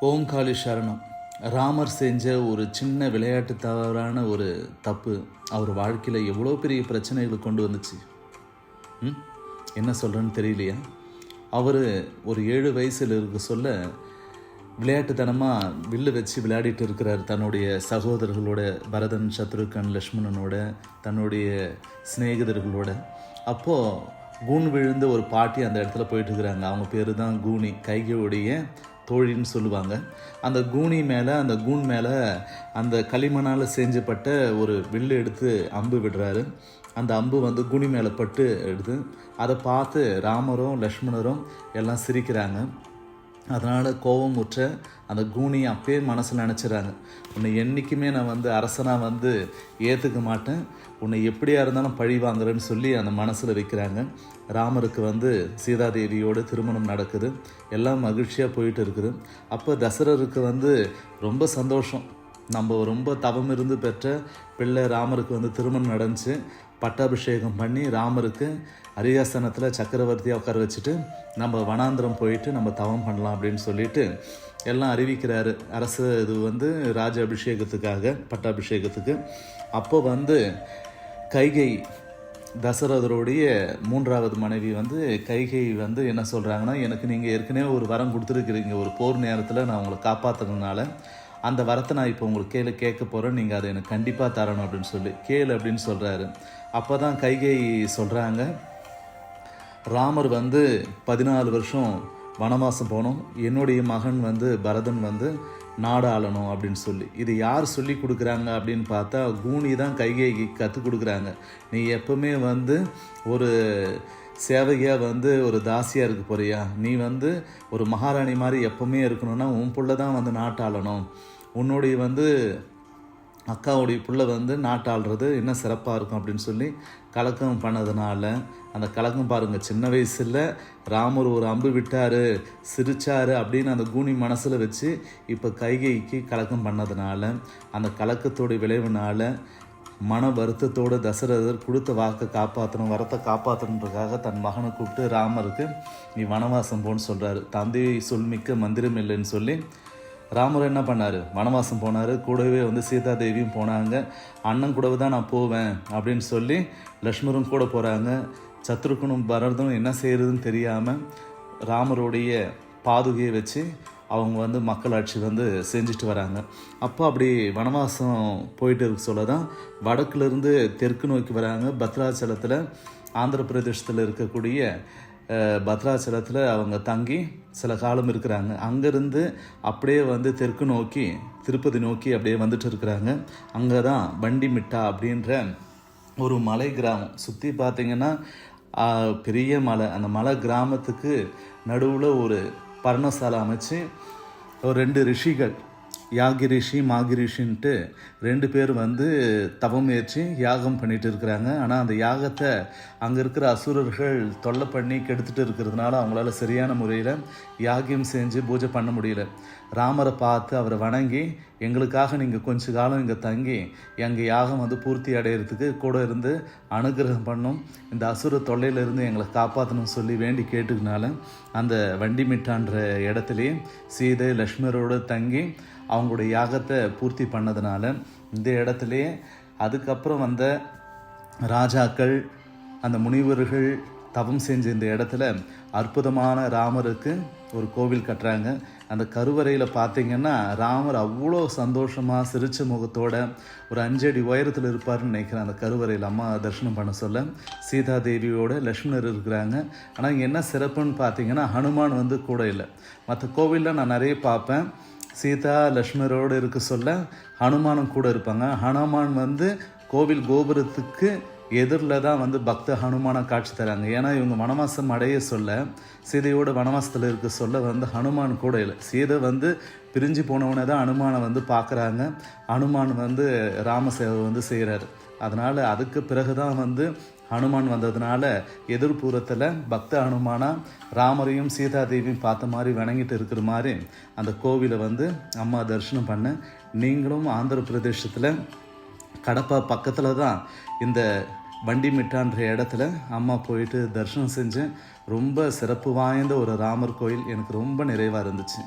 ஓங்காளி சரணம். ராமர் செஞ்ச ஒரு சின்ன விளையாட்டு தவறான ஒரு தப்பு அவர் வாழ்க்கையில் எவ்வளோ பெரிய பிரச்சனைகளை கொண்டு வந்துச்சு. ம்? என்ன சொல்கிறேன்னு தெரியலையா? அவர் ஒரு ஏழு வயசில் இருக்க சொல்ல விளையாட்டுத்தனமாக வில்லு வச்சு விளையாடிட்டு இருக்கிறார். தன்னுடைய சகோதரர்களோட பரதன் சத்ருகன் லக்ஷ்மணனோட தன்னுடைய சிநேகிதர்களோட. அப்போது கூன் விழுந்து ஒரு பாட்டி அந்த இடத்துல போயிட்டு இருக்கிறாங்க. அவங்க பேர் தான் கூனி. கைகையுடைய தோழின்னு சொல்லுவாங்க. அந்த கூனி மேலே அந்த கூன் மேலே அந்த களிமணால் செஞ்சப்பட்ட ஒரு வில்லு எடுத்து அம்பு விடுறாரு. அந்த அம்பு வந்து குனி மேலே பட்டு எடுத்து அதை பார்த்து ராமரும் லக்ஷ்மணரும் எல்லாம் சிரிக்கிறாங்க. அதனால் கோபம் உற்ற அந்த கூனி அப்பயே மனசில் நினச்சிடறாங்க உன்னை என்றைக்குமே நான் வந்து அரசனாக வந்து ஏற்றுக்க மாட்டேன். உன்னை எப்படியா இருந்தாலும் பழி வாங்குறேன்னு சொல்லி அந்த மனசில் வைக்கிறாங்க. ராமருக்கு வந்து சீதாதேவியோடு திருமணம் நடக்குது. எல்லாம் மகிழ்ச்சியாக போயிட்டு இருக்குது. அப்போ தசரருக்கு வந்து ரொம்ப சந்தோஷம். நம்ம ரொம்ப தவம் இருந்து பெற்ற பிள்ளை ராமருக்கு வந்து திருமணம் நடந்துச்சு. பட்டாபிஷேகம் பண்ணி ராமருக்கு அரியாசனத்தில் சக்கரவர்த்தியாக உட்கார வச்சுட்டு நம்ம வனாந்திரம் போயிட்டு நம்ம தவம் பண்ணலாம் அப்படின்னு சொல்லிட்டு எல்லாம் அறிவிக்கிறாரு. அரசு இது வந்து ராஜ அபிஷேகத்துக்காக பட்டாபிஷேகத்துக்கு. அப்போ வந்து கைகை தசரதருடைய மூன்றாவது மனைவி வந்து கைகை வந்து என்ன சொல்கிறாங்கன்னா எனக்கு நீங்கள் ஏற்கனவே ஒரு வரம் கொடுத்துருக்குறீங்க. ஒரு போர் நேரத்தில் நான் உங்களை காப்பாற்றுறதுனால அந்த வரத்தை நான் இப்போ உங்களுக்கு கேளு கேட்க போகிறேன் நீங்கள் அதை எனக்கு கண்டிப்பாக தரணும் அப்படின்னு சொல்லி கேளு அப்படின்னு சொல்கிறாரு அப்போ தான் கைகை சொல்கிறாங்க ராமர் வந்து பதினாலு வருஷம் வனவாசம் போனோம். என்னுடைய மகன் வந்து பரதன் வந்து நாடு ஆளணும் அப்படின்னு சொல்லி. இது யார் சொல்லி கொடுக்குறாங்க அப்படின்னு பார்த்தா கூனி தான் கைகைக்கு கற்றுக் கொடுக்குறாங்க. நீ எப்பவுமே வந்து ஒரு சேவகியாக வந்து ஒரு தாசியாக இருக்க போறியா? நீ வந்து ஒரு மகாராணி மாதிரி எப்பவுமே இருக்கணும்னா உன் புள்ள தான் வந்து நாட்டாளணும். உன்னுடைய வந்து அக்காவுடைய புள்ள வந்து நாட்டாளுறது இன்னும் சிறப்பாக இருக்கும் அப்படின்னு சொல்லி கலக்கம் பண்ணதுனால அந்த கலக்கம் பாருங்கள் சின்ன வயசில் ராமர் ஒரு அம்பு விட்டார் சிரிச்சார் அப்படின்னு அந்த கூனி மனசில் வச்சு இப்போ கைகைக்கு கலக்கம் பண்ணதுனால அந்த கலக்கத்தோடைய விளைவுனால மன வருத்தத்தோடு தசரதர் கொடுத்த வாக்கை காப்பாற்றணும் வரத்தை காப்பாற்றணுன்றதுக்காக தன் மகனை கூப்பிட்டு ராமருக்கு நீ வனவாசம் போன்னு சொல்கிறாரு தந்தை சொல்மிக்க மந்திரம் இல்லைன்னு சொல்லி ராமர் என்ன பண்ணார்? வனவாசம் போனார். கூடவே வந்து சீதா தேவியும் போனாங்க. அண்ணன் கூடவே தான் நான் போவேன் அப்படின்னு சொல்லி லக்ஷ்மரும் கூட போகிறாங்க சத்ருக்கனும் பரதனும் என்ன செய்கிறதுன்னு தெரியாமல் ராமருடைய பாதுகையை வச்சு அவங்க வந்து மக்களாட்சி வந்து செஞ்சுட்டு வராங்க. அப்போ அப்படி வனவாசம் போயிட்டு இருக்க சொல்ல தான் வடக்குலேருந்து தெற்கு நோக்கி வராங்க. பத்ராச்சலத்தில் ஆந்திர பிரதேசத்தில் இருக்கக்கூடிய பத்ராச்சலத்தில் அவங்க தங்கி சில காலம் இருக்கிறாங்க. அங்கேருந்து அப்படியே வந்து தெற்கு நோக்கி திருப்பதி நோக்கி அப்படியே வந்துட்டு இருக்கிறாங்க. அங்கே தான் வண்டி மிட்டா அப்படின்ற ஒரு மலை கிராமம். சுற்றி பார்த்தீங்கன்னா பெரிய மலை. அந்த மலை கிராமத்துக்கு நடுவில் ஒரு பர்ணசாலை அமைச்சு ஒரு ரெண்டு ரிஷிகள் யாகிரிஷி மாகிரிஷின்ட்டு ரெண்டு பேர் வந்து தவம் ஏற்றி யாகம் பண்ணிட்டு இருக்கிறாங்க. ஆனால் அந்த யாகத்தை அங்கே இருக்கிற அசுரர்கள் தொல்லை பண்ணி கெடுத்துட்டு இருக்கிறதுனால அவங்களால சரியான முறையில் யாகியம் செஞ்சு பூஜை பண்ண முடியல. ராமரை பார்த்து அவரை வணங்கி எங்களுக்காக நீங்கள் கொஞ்ச காலம் இங்கே தங்கி எங்கள் யாகம் வந்து பூர்த்தி அடையிறதுக்கு கூட இருந்து அனுகிரகம் பண்ணும். இந்த அசுர தொல்லையிலிருந்து எங்களை காப்பாற்றணும்னு சொல்லி வேண்டி கேட்டுக்கினால அந்த வண்டி மிட்டான்ற இடத்துலையே சீதை லக்ஷ்மரோடு தங்கி அவங்களுடைய யாகத்தை பூர்த்தி பண்ணதுனால இந்த இடத்துலையே அதுக்கப்புறம் வந்த ராஜாக்கள் அந்த முனிவர்கள் தவம் செஞ்ச இந்த இடத்துல அற்புதமான ராமருக்கு ஒரு கோவில் கட்டுறாங்க. அந்த கருவறையில் பார்த்தீங்கன்னா ராமர் அவ்வளோ சந்தோஷமாக சிரிச்ச முகத்தோட ஒரு அஞ்சடி உயரத்தில் இருப்பார்னு நினைக்கிறேன் அந்த கருவறையில் அம்மா தரிசனம் பண்ண சொல்ல. சீதா தேவியோட லக்ஷ்மணர் இருக்கிறாங்க. ஆனால் என்ன சிறப்புன்னு பார்த்தீங்கன்னா ஹனுமான் வந்து கூட இல்லை. மற்ற கோவிலில் நான் நிறைய பார்ப்பேன். சீதா லக்ஷ்மரோடு இருக்க சொல்ல ஹனுமானும் கூட இருப்பாங்க. ஹனுமான் வந்து கோவில் கோபுரத்துக்கு எதிரில் தான் வந்து பக்த ஹனுமானை காட்சி தராங்க. ஏன்னா இவங்க வனவாசம் அடைய சொல்ல சீதையோட வனவாசத்தில் இருக்க சொல்ல வந்து ஹனுமான் கூட இல்லை. சீதை வந்து பிரிஞ்சு போனவனே தான் ஹனுமானை வந்து பார்க்குறாங்க. ஹனுமான் வந்து ராமசேவை வந்து செய்கிறாரு அதனால் அதுக்கு பிறகு தான் வந்து ஹனுமான் வந்ததுனால எதிர்புறத்தில் பக்த ஹனுமானா ராமரையும் சீதாதேவியும் பார்த்த மாதிரி வணங்கிட்டு இருக்கிற மாதிரி அந்த கோவிலை வந்து அம்மா தரிசனம் பண்ண நீங்களும் ஆந்திர பிரதேசத்தில் கடப்பா பக்கத்தில் தான் இந்த வண்டிமிட்டான்ற இடத்துல அம்மா போயிட்டு தரிசனம் செஞ்சேன் ரொம்ப சிறப்பு வாய்ந்த ஒரு ராமர் கோயில் எனக்கு ரொம்ப நிறைவாக இருந்துச்சு.